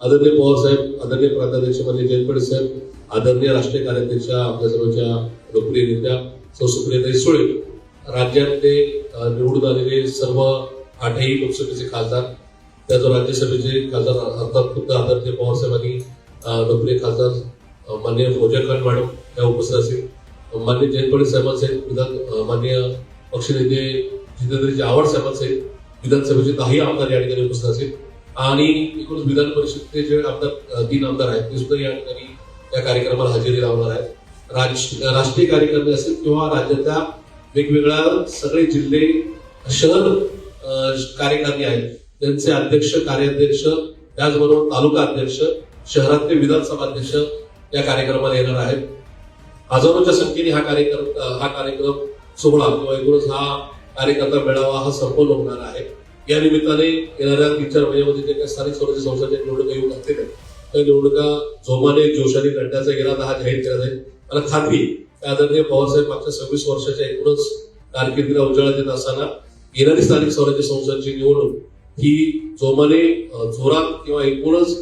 आदरणीय पवार साहेब आदरणीय प्रांताध्यक्ष म्हणजे जयंत साहेब आदरणीय राष्ट्रीय कार्याध्यक्ष आपल्या सर्वांच्या लोकप्रिय नेत्या सौ सुप्रियाताई सुळे राज्यातले निवडून आलेले सर्व आठही लोकसभेचे खासदार त्याचं राज्यसभेचे खासदार अर्थात खुद्द आदरणीय पवार साहेब आणि लोकप्रिय खासदार माननीय फौजा खान मॅडम या उपस्थित असेल मान्य जयंत साहेबांचे विधान अ, माननीय पक्षनेते जितेंद्रजी आव्हाड साहेबांचे विधानसभेचे दहाही आमदार या ठिकाणी उपस्थित असेल आणि एकूण विधान परिषदेचे जे आमदार तीन आमदार आहेत ते सुद्धा या ठिकाणी या कार्यक्रमाला हजेरी लावणार आहेत. राज राष्ट्रीय कार्यक्रम असतील किंवा राज्याच्या वेगवेगळ्या सगळे जिल्हे शहर कार्यकारी कार्यकारिणी आहेत. त्यांचे अध्यक्ष कार्याध्यक्ष त्याचबरोबर तालुका अध्यक्ष शहरातले विधानसभा अध्यक्ष या कार्यक्रमाला येणार आहेत. हजारोच्या संख्येने हा कार्यक्रम हा कार्यक्रम सोहळा किंवा एकूणच हा कार्यकर्ता मेळावा हा संपन्न होणार आहे. या निमित्ताने येणाऱ्या तीन चार महिन्यामध्ये जे काही स्थानिक स्वराज्य संस्थांच्या निवडणुका येऊ लागतील त्या निवडणुका जोमाने जोशाने लढण्याचा इरादा हा जाहीर केला जाईल. मला खात्री आदरणीय पवारसाहेब मागच्या सव्वीस वर्षाच्या एकूणच कारकिर्दीला उजाळा देत असताना येणारी स्थानिक स्वराज्य संस्थांची निवडणूक ही जोमाने जोरात किंवा एकूणच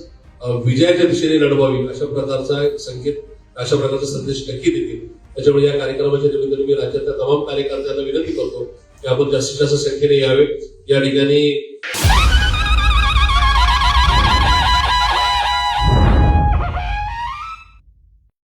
विजयाच्या दिशेने लढवावी अशा प्रकारचा संकेत अशा प्रकारचा संदेश नक्की देतील. त्याच्यामुळे या कार्यक्रमाच्या निमित्ताने मी राज्यातल्या तमाम कार्यकर्त्यांना विनंती करतो आपण जास्तीत जास्त संख्येने यावे? या ठिकाणी